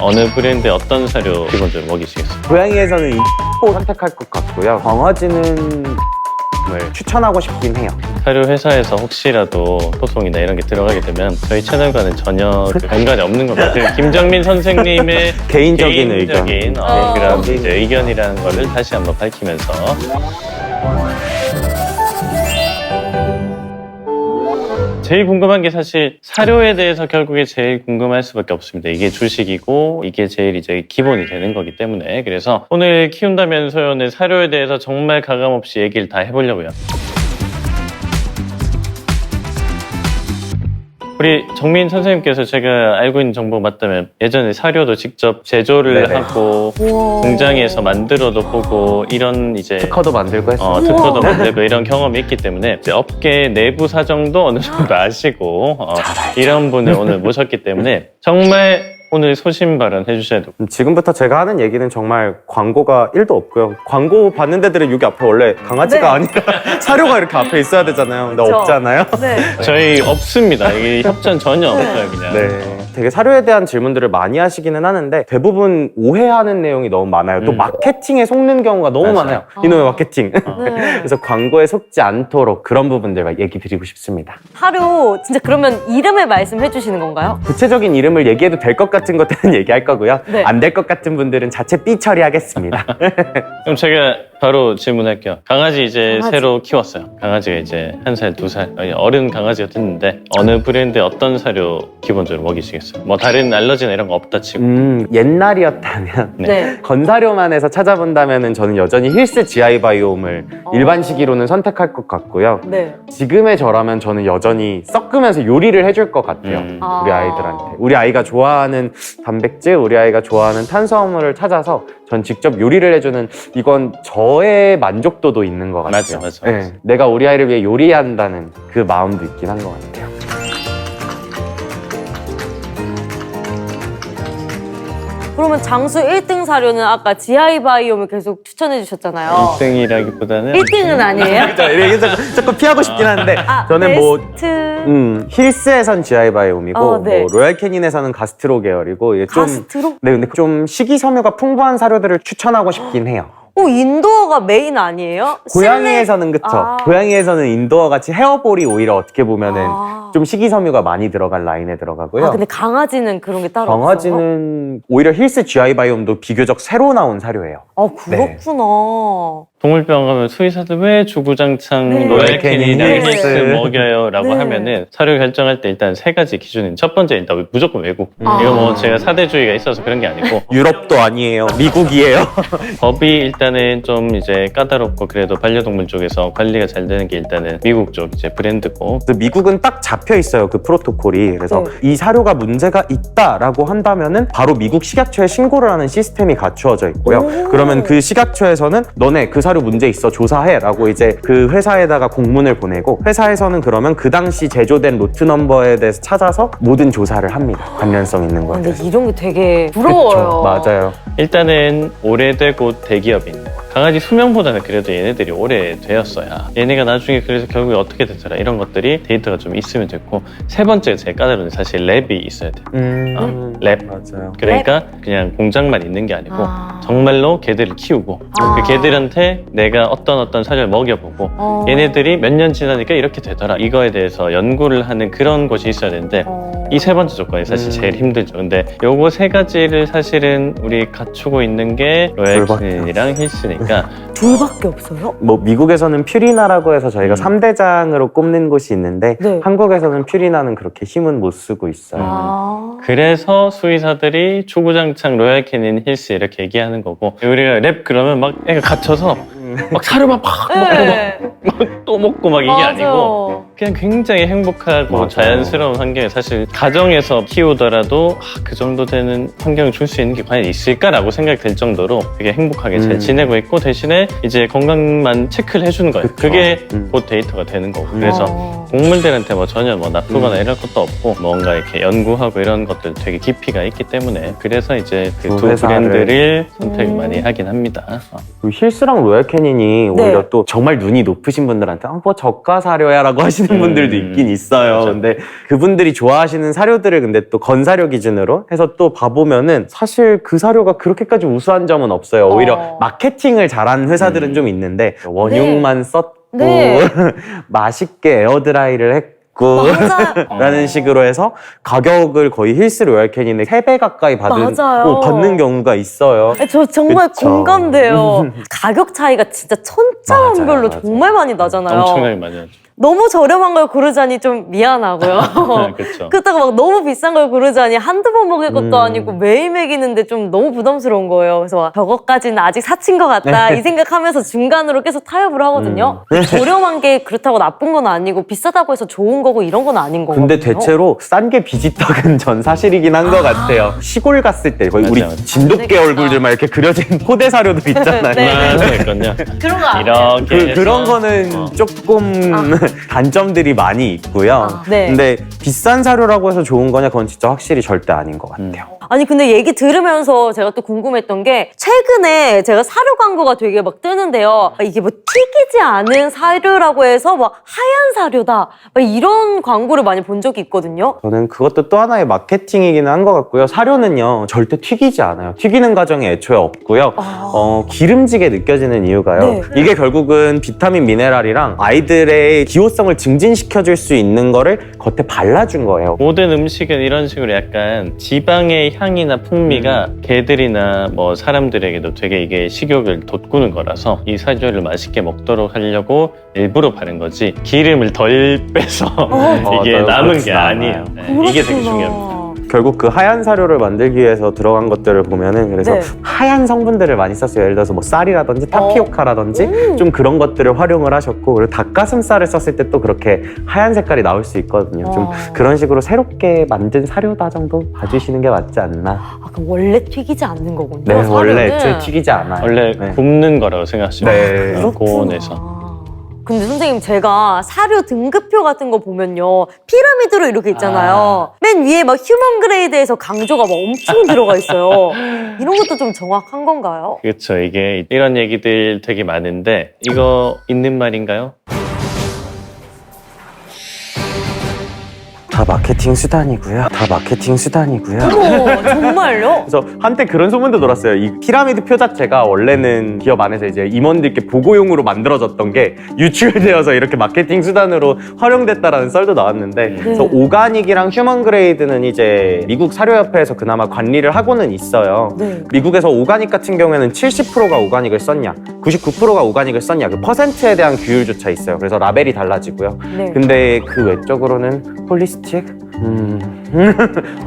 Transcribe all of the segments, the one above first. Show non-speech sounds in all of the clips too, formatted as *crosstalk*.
어느 브랜드의 어떤 사료 기본적으로 먹이시겠어요? 고양이에서는 이 선택할 것 같고요. 강아지는 을 추천하고 싶긴 해요. 사료 회사에서 혹시라도 소송이나 이런 게 들어가게 되면 저희 채널과는 전혀 그 연관이 없는 것 같아요. 김정민 선생님의 *laughs* 개인적인 개인적인 의견. 어, 어. 그런 이제 의견이라는 거를 다시 한번 밝히면서 제일 궁금한 게 사실 사료에 대해서 결국에 제일 궁금할 수밖에 없습니다. 이게 주식이고 이게 제일 이제 기본이 되는 거기 때문에 그래서 오늘 키운다면서요는 사료에 대해서 정말 가감 없이 얘기를 다 해보려고요. 우리 정민 선생님께서 제가 알고 있는 정보 맞다면 예전에 사료도 직접 제조를 네네. 하고 *laughs* 우와. 공장에서 만들어도 보고 이런 이제 특허도 만들고 했어요. 어, 특허도 만들고 이런 경험이 있기 때문에 이제 업계 내부 사정도 어느 정도 *gasps* 아시고 어, 이런 분을 오늘 모셨기 때문에 정말 오늘 소신 발언 해주셔야 되고 음, 지금부터 제가 하는 얘기는 정말 광고가 1도 없고요. 광고 받는 데들은 여기 앞에 원래 강아지가 네. 아니라 *laughs* 사료가 이렇게 앞에 있어야 되잖아요. 근데 그쵸. 없잖아요. 네. 저희 없습니다. 이게 협찬 전혀 없어요 그냥. 네. 되게 사료에 대한 질문들을 많이 하시기는 하는데 대부분 오해하는 내용이 너무 많아요. 또 음. 마케팅에 속는 경우가 너무 맞아요. 많아요. 이놈의 마케팅. 네. *laughs* 그래서 광고에 속지 않도록 그런 부분들 얘기 드리고 싶습니다. 하루 진짜 그러면 이름을 말씀해 주시는 건가요? 구체적인 이름을 얘기해도 될 것 같은 것들은 *laughs* 얘기할 거고요. 네. 안 될 것 같은 분들은 자체 삐 처리하겠습니다. *laughs* 그럼 제가 바로 질문할게요. 강아지 이제 강아지. 새로 키웠어요. 강아지가 이제 한 살, 두 살, 아니, 어른 강아지가 됐는데 어느 브랜드의 어떤 사료 기본적으로 먹이시겠어요? 뭐 다른 알러지나 이런 거 없다 치고. 음, 옛날이었다면 네. 네. 건사료만 해서 찾아본다면 저는 여전히 힐스 GI 바이옴을 어. 일반 시기로는 선택할 것 같고요. 네. 지금의 저라면 저는 여전히 섞으면서 요리를 해줄 것 같아요. 음. 아. 우리 아이들한테. 우리 아이가 좋아하는 단백질, 우리 아이가 좋아하는 탄수화물을 찾아서 전 직접 요리를 해주는 이건 저의 만족도도 있는 것 같아요. 맞아, 맞아, 네, 맞아. 내가 우리 아이를 위해 요리한다는 그 마음도 있긴 한 것 같아요. 그러면 장수 1등 사료는 아까 지하이 바이옴을 계속 추천해 주셨잖아요. 1등이라기보다는 1등은 아니에요? *laughs* 자, 이게 자꾸, 자꾸 피하고 싶긴 한데 아, 저는 뭐 베스트 음, 힐스에선 GI 바이옴이고 어, 네. 뭐 로얄 캐닌에서는 가스트로 계열이고 이게 좀 가스트로? 네, 근데 좀 식이섬유가 풍부한 사료들을 추천하고 싶긴 해요. 어, 인도어가 메인 아니에요? 고양이에서는 그쵸. 아. 고양이에서는 인도어 같이 헤어볼이 오히려 어떻게 보면은 아. 좀 식이섬유가 많이 들어간 라인에 들어가고요. 아, 근데 강아지는 그런 게 따로 없어요? 강아지는 오히려 힐스 GI 바이옴도 비교적 새로 나온 사료예요. 아, 그렇구나. 동물병원 가면 수의사들 왜 주구장창 네. 로얄캐닌이나 네. 힐스 먹여요? 라고 네. 하면은 사료 결정할 때 일단 세 가지 기준인 첫 번째 일단 무조건 외국. 아. 이거 뭐 제가 사대주의가 있어서 그런 게 아니고 *laughs* 유럽도 아니에요. 미국이에요. *laughs* 법이 일단은 좀 이제 까다롭고 그래도 반려동물 쪽에서 관리가 잘 되는 게 일단은 미국 쪽 이제 브랜드고 그래서 미국은 딱 잡혀 있어요 그 프로토콜이 그래서 네. 이 사료가 문제가 있다라고 한다면은 바로 미국 식약처에 신고를 하는 시스템이 갖추어져 있고요 오. 그러면 그 식약처에서는 너네 그 사료 문제 있어 조사해라고 이제 그 회사에다가 공문을 보내고 회사에서는 그러면 그 당시 제조된 로트 넘버에 대해서 찾아서 모든 조사를 합니다. 관련성 있는 아, 거에 근데 대해서. 이런 게 되게 부러워요. 그쵸, 맞아요. 일단은 오래되고 대기업인 강아지 수명보다는 그래도 얘네들이 오래 되었어야 얘네가 나중에 그래서 결국에 어떻게 됐더라 이런 것들이 데이터가 좀 있으면 좋고 세 번째 제일 까다로운 사실 랩이 있어야 돼요 음, 어, 랩. 맞아요 그러니까 그냥 공장만 있는 게 아니고 아. 정말로 개들을 키우고 아. 그 개들한테 내가 어떤 어떤 사료를 먹여보고 어. 얘네들이 몇 년 지나니까 이렇게 되더라 이거에 대해서 연구를 하는 그런 곳이 있어야 되는데 어. 이 세 번째 조건이 사실 음. 제일 힘들죠. 근데 요거 세 가지를 사실은 우리 갖추고 있는 게 로얄킨이랑 힐스니까 둘밖에 없어요? 뭐 미국에서는 퓨리나라고 해서 저희가 음. 삼대장으로 꼽는 곳이 있는데 네. 한국에서는 퓨리나는 그렇게 힘은 못 쓰고 있어요. 아. 그래서 수의사들이 주구장창 로얄캐닌 힐스 이렇게 얘기하는 거고 우리가 랩 그러면 막 애가 갇혀서 막 사료만 팍 먹고 네. 막또 먹고 막 이게 맞아. 아니고 그냥 굉장히 행복하고 맞아요. 자연스러운 환경에 사실 가정에서 키우더라도 아, 그 정도 되는 환경을 줄 수 있는 게 과연 있을까라고 생각이 들 정도로 되게 행복하게 잘 음. 지내고 있고 대신에 이제 건강만 체크를 해주는 거예요. 그쵸. 그게 음. 곧 데이터가 되는 거고 그래서 어. 동물들한테 뭐 전혀 뭐 나쁘거나 음. 이런 것도 없고 뭔가 이렇게 연구하고 이런 것들 되게 깊이가 있기 때문에 그래서 이제 그 두 두 회사를. 브랜드를 선택 을 음. 많이 하긴 합니다. 어. 그 힐스랑 로얄 캐닌이 네. 오히려 또 정말 눈이 높으신 분들한테 아, 뭐 저가 사료야라고 *laughs* 하시는 하시는 분들도 있긴 있어요. 그렇죠. 근데 그분들이 좋아하시는 사료들을 근데 또 건사료 기준으로 해서 또 봐보면은 사실 그 사료가 그렇게까지 우수한 점은 없어요. 오히려 어. 마케팅을 잘한 회사들은 좀 있는데 원육만 썼고 네. *laughs* 맛있게 에어드라이를 했고. *laughs* 라는 식으로 해서 가격을 거의 힐스 로얄캔인의 3배 가까이 받은, 맞아요. 어, 받는 경우가 있어요. 저 정말 그쵸. 공감돼요. *laughs* 가격 차이가 진짜 천차만별로 맞아요. 정말 많이 나잖아요. 엄청나게 많이 하죠. 너무 저렴한 걸 고르자니 좀 미안하고요. *laughs* 그렇죠. *laughs* 그렇다고 막 너무 비싼 걸 고르자니 한두 번 먹을 것도 음. 아니고 매일 먹이는데 좀 너무 부담스러운 거예요. 그래서 저것까지는 아직 사친 것 같다 네. 이 생각하면서 중간으로 계속 타협을 하거든요. 음. 저렴한 게 그렇다고 나쁜 건 아니고 비싸다고 해서 좋은 거고 이런 건 아닌 거거든요. 근데 대체로 싼 게 비지떡은 *laughs* 전 사실이긴 한 것 같아요. 시골 갔을 때 거의 우리. 진돗개 그러니까. 얼굴들만 이렇게 그려진 포대 사료도 있잖아요. 네. 있거든요. 그런 거 아니에요. 이렇게 그, 해서 그런 거는 어. 조금 *laughs* 단점들이 많이 있고요. 아, 네. 근데 비싼 사료라고 해서 좋은 거냐 그건 진짜 확실히 절대 아닌 것 같아요. 아니 근데 얘기 들으면서 제가 또 궁금했던 게 최근에 제가 사료 광고가 되게 막 뜨는데요. 아, 이게 뭐 튀기지 않은 사료라고 해서 막 하얀 사료다 막 이런 광고를 많이 본 적이 있거든요. 저는 그것도 또 하나의 마케팅이기는 한 것 같고요. 사료는요, 절대 튀기지 않아요. 튀기는 과정이 애초에 없고요. 어, 기름지게 느껴지는 이유가요. 네. 이게 결국은 비타민 미네랄이랑 아이들의 기호성을 증진시켜줄 수 있는 거를 겉에 발라준 거예요. 모든 음식은 이런 식으로 약간 지방의 향이나 풍미가 음. 개들이나 뭐 사람들에게도 되게 이게 식욕을 돋구는 거라서 이 사료를 맛있게 먹도록 하려고 일부러 바른 거지 기름을 덜 *laughs* 빼서 이게 맞아요. 남은 게 그렇진 아니에요. 네, 이게 되게 그렇구나. 중요합니다. 결국 그 하얀 사료를 만들기 위해서 들어간 것들을 보면은 그래서 네. 하얀 성분들을 많이 썼어요. 예를 들어서 뭐 쌀이라든지 타피오카라든지 음. 좀 그런 것들을 활용을 하셨고 그리고 닭가슴살을 썼을 때 또 그렇게 하얀 색깔이 나올 수 있거든요. 좀 와. 그런 식으로 새롭게 만든 사료다 정도 봐주시는 게 맞지 않나. 아, 그럼 원래 튀기지 않는 거군요. 네, 원래 사료는. 애초에 튀기지 않아요. 원래 네. 굽는 거라고 생각하시면 네. 돼요. 그렇구나. 고온에서. 근데 선생님 제가 사료 등급표 같은 거 보면요 피라미드로 이렇게 있잖아요 맨 위에 막 휴먼 그레이드에서 강조가 막 엄청 들어가 있어요 *laughs* 이런 것도 좀 정확한 건가요? 그렇죠. 이게 이런 얘기들 되게 많은데 이거 있는 말인가요? 다 마케팅 수단이고요. 다 마케팅 수단이고요. 어머 정말요? *laughs* 그래서 한때 그런 소문도 돌았어요. 이 피라미드 표 자체가 원래는 기업 안에서 이제 임원들께 보고용으로 만들어졌던 게 유출되어서 이렇게 마케팅 수단으로 활용됐다라는 썰도 나왔는데 그래서 오가닉이랑 휴먼 그레이드는 이제 미국 사료협회에서 그나마 관리를 하고는 있어요. 네. 미국에서 오가닉 같은 경우에는 70%가 오가닉을 썼냐, 99%가 오가닉을 썼냐, 그 퍼센트에 대한 규율조차 있어요. 그래서 라벨이 달라지고요. 네. 근데 그 외적으로는 홀리스 틱? 음,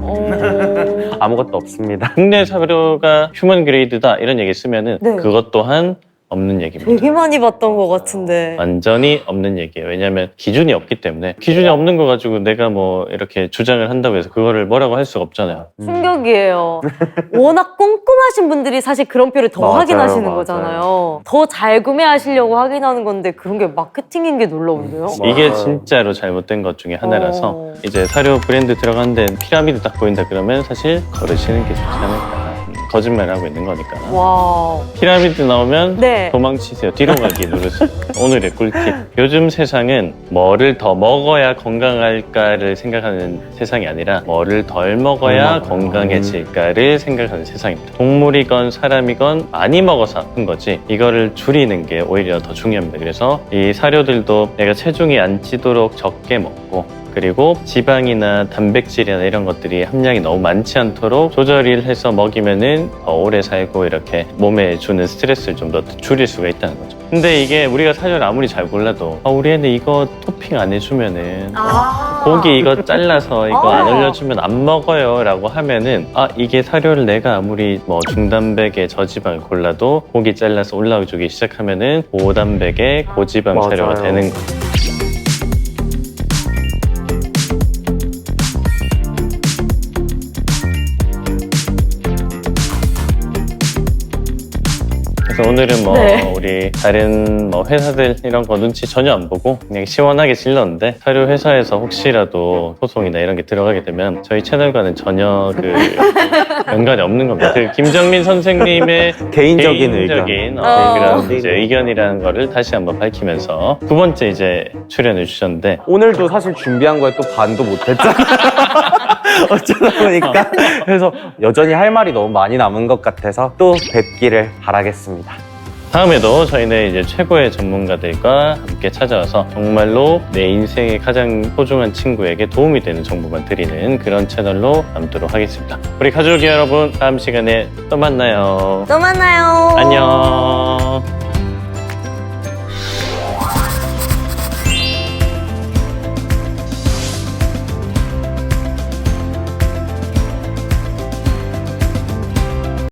어... *laughs* 아무것도 없습니다. 국내 사료가 휴먼 그레이드다 이런 얘기 쓰면은 네. 그것 또한 없는 얘기입니다. 되게 많이 봤던 것 같은데 완전히 없는 얘기예요. 왜냐하면 기준이 없기 때문에 기준이 없는 거 가지고 내가 뭐 이렇게 주장을 한다고 해서 그거를 뭐라고 할 수가 없잖아요. 충격이에요 *laughs* 워낙 꼼꼼하신 분들이 사실 그런 표를 더 맞아요, 확인하시는 맞아요. 거잖아요 더 잘 구매하시려고 확인하는 건데 그런 게 마케팅인 게 놀라운데요 이게 맞아요. 진짜로 잘못된 것 중에 하나라서 어. 이제 사료 브랜드 들어가는데 피라미드 딱 보인다 그러면 사실 거르시는 게 좋지 않을까. 음, 거짓말을 하고 있는 거니까. 와 피라미드 나오면 네. 도망치세요. 뒤로 가기 누르세요. *laughs* 오늘의 꿀팁. 요즘 세상은 뭐를 더 먹어야 건강할까를 생각하는 세상이 아니라 뭐를 덜 먹어야 덜 먹어요. 건강해질까를 생각하는 세상입니다. 동물이건 사람이건 많이 먹어서 아픈 거지 이거를 줄이는 게 오히려 더 중요합니다. 그래서 이 사료들도 내가 체중이 안 찌도록 적게 먹고 그리고 지방이나 단백질이나 이런 것들이 함량이 너무 많지 않도록 조절을 해서 먹이면은 더 오래 살고 이렇게 몸에 주는 스트레스를 좀 더 줄일 수가 있다는 거죠. 근데 이게 우리가 사료를 아무리 잘 골라도 아, 우리 애는 이거 토핑 안 해주면은 아. 고기 이거 잘라서 이거 안 아. 올려주면 안 먹어요 라고 하면은 아 이게 사료를 내가 아무리 뭐 중단백의 저지방을 골라도 고기 잘라서 올라주기 시작하면은 고단백의 고지방 맞아요. 사료가 되는 거예요. 그래서 오늘은 뭐 네. 우리 다른 뭐 회사들 이런 거 눈치 전혀 안 보고 그냥 시원하게 질렀는데 사료 회사에서 혹시라도 소송이나 이런 게 들어가게 되면 저희 채널과는 전혀 그 *laughs* 연관이 없는 겁니다. 그 김정민 선생님의 개인적인 의견. 개인적인 어, 어. 그런 이제 의견이라는 거를 다시 한번 밝히면서 두 번째 이제 출연해 주셨는데 오늘도 사실 준비한 거에 또 반도 못했잖아. *laughs* *laughs* 어쩌다 보니까. 그래서 여전히 할 말이 너무 많이 남은 것 같아서 또 뵙기를 바라겠습니다. 다음에도 저희는 이제 최고의 전문가들과 함께 찾아와서 정말로 내 인생의 가장 소중한 친구에게 도움이 되는 정보만 드리는 그런 채널로 남도록 하겠습니다. 우리 가족 여러분 다음 시간에 또 만나요. 또 만나요. 안녕.